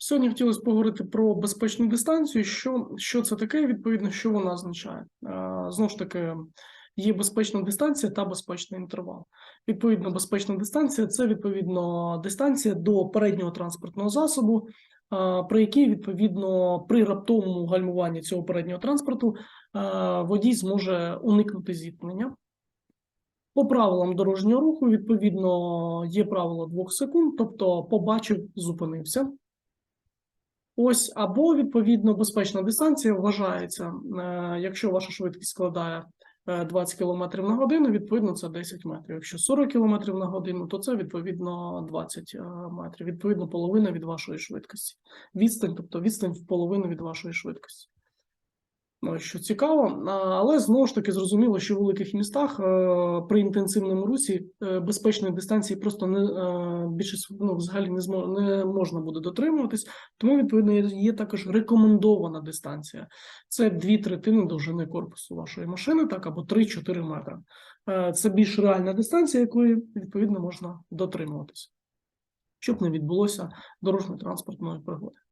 Сьогодні хотілося поговорити про безпечну дистанцію. Що, що це таке, відповідно, що вона означає? Е, Знову ж таки, є безпечна дистанція та безпечний інтервал. Відповідно, безпечна дистанція це відповідно дистанція до переднього транспортного засобу, е, при якій відповідно при раптовому гальмуванні цього переднього транспорту е, водій зможе уникнути зіткнення. По правилам дорожнього руху, відповідно, є правило двох секунд, тобто побачив, зупинився. Ось або відповідно безпечна дистанція вважається, е, якщо ваша швидкість складає е, 20 км на годину, відповідно це 10 метрів. Якщо 40 км на годину, то це відповідно 20 е, метрів. Відповідно, половина від вашої швидкості. Відстань, тобто відстань в половину від вашої швидкості. Ну, що цікаво, але знову ж таки зрозуміло, що в великих містах е, при інтенсивному русі е, безпечної дистанції просто не е, більше ну, взагалі не змо, не можна буде дотримуватись. Тому відповідно є, також рекомендована дистанція. Це дві третини довжини корпусу вашої машини, так або 3-4 метри. Е, Це більш реальна дистанція, якої відповідно можна дотримуватись, щоб не відбулося дорожньо-транспортної пригоди.